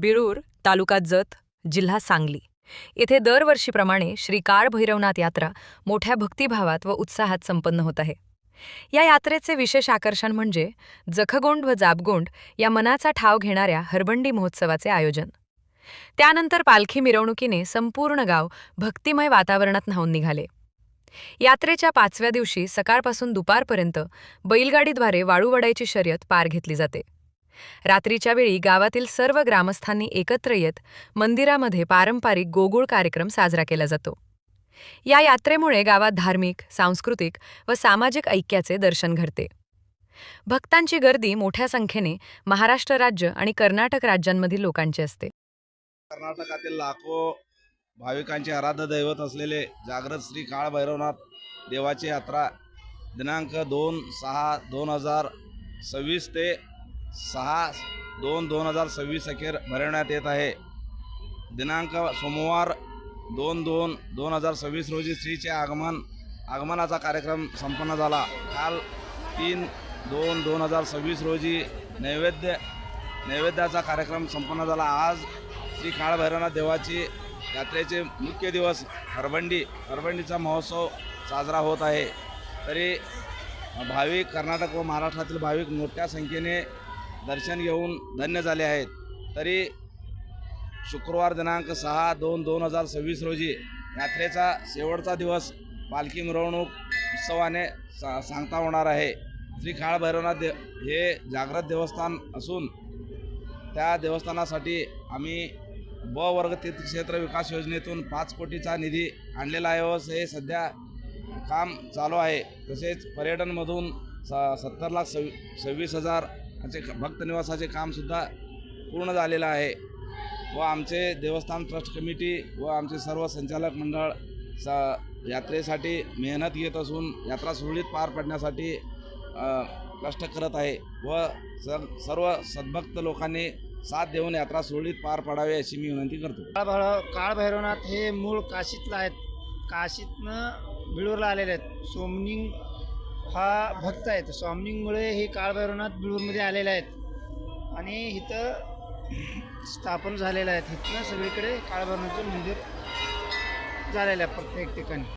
बिळूर तालुका जत जिल्हा सांगली. येथे दरवर्षीप्रमाणे श्री काळ भैरवनाथ यात्रा मोठ्या भक्तिभावात व उत्साहात संपन्न होत आहे. या यात्रेचे विशेष आकर्षण म्हणजे जखगोंड व जाबगोंड या मनाचा ठाव घेणाऱ्या हरबंडी महोत्सवाचे आयोजन. त्यानंतर पालखी मिरवणुकीने संपूर्ण गाव भक्तिमय वातावरणात न्हावून निघाले. यात्रेच्या पाचव्या दिवशी सकाळपासून दुपारपर्यंत बैलगाडीद्वारे वाळूवडायची शर्यत पार घेतली जाते. रात्रीच्या वेळी गावातील सर्व ग्रामस्थांनी एकत्र येत मंदिरामध्ये पारंपरिक गोगुळ कार्यक्रम साजरा केला जातो. या यात्रेमुळे गावात धार्मिक सांस्कृतिक व सामाजिक ऐक्याचे दर्शन घडते. भक्तांची गर्दी मोठ्या संख्येने महाराष्ट्र राज्य आणि कर्नाटक राज्यांमधील लोकांची असते. कर्नाटकातील लाखो भाविकांचे आराध्य दैवत असलेले जागृत श्री काळ भैरवनाथ देवाची यात्रा दिनांक दोन सहा दोन हजार सव्वीस ते सहा दोन दोन हजार सव्वीस अखेर भरवण्यात येत आहे. दिनांक सोमवार दोन दोन दोन हजार सव्वीस रोजी श्रीचे आगमन आगमनाचा कार्यक्रम संपन्न झाला. काल तीन दोन दोन हजार सव्वीस रोजी नैवेद्य नैवेद्याचा कार्यक्रम संपन्न झाला. आज श्री काळभैरवनाथ देवाची यात्रेचे मुख्य दिवस हरबंडी हरबंडीचा महोत्सव साजरा होत आहे. तरी भाविक कर्नाटक व महाराष्ट्रातील भाविक मोठ्या संख्येने दर्शन घेऊन धन्य झाले आहेत. तरी शुक्रवार दिनांक सहा दोन दोन हजार सव्वीस रोजी यात्रेचा शेवटचा दिवस पालखी मिरवणूक उत्सवाने सा सांगता होणार आहे. श्री काळभैरवनाथ दे हे जागृत देवस्थान असून त्या देवस्थानासाठी आम्ही ब वर्ग तीर्थक्षेत्र विकास योजनेतून पाच कोटीचा निधी आणलेला आहे व हे सध्या काम चालू आहे. तसेच पर्यटनमधून स सत्तर लाख सव्वी सव्वीस हजार असे भक्त निवासाचे कामसुद्धा पूर्ण झालेलं आहे व आमचे देवस्थान ट्रस्ट कमिटी व आमचे सर्व संचालक मंडळ स यात्रेसाठी मेहनत घेत असून यात्रा सुरळीत पार पडण्यासाठी कष्ट करत आहे व स सर्व सद्भक्त लोकांनी साथ देऊन यात्रा सुरळीत पार पाडावी अशी मी विनंती करतो. काळ काळभैरवनाथ हे मूळ काशीतलं आहेत. काशीतनं बिळूरला आलेले आहेत. सोमनिंग हा भक्त आहेत. तर हे काळभैरवनाथ बिळूरमध्ये आलेले आहेत. आणि इथं स्थापन झालेलं आहे. इथनं सगळीकडे काळभैरवनाथचं मंदिर झालेलं आहे प्रत्येक ठिकाणी.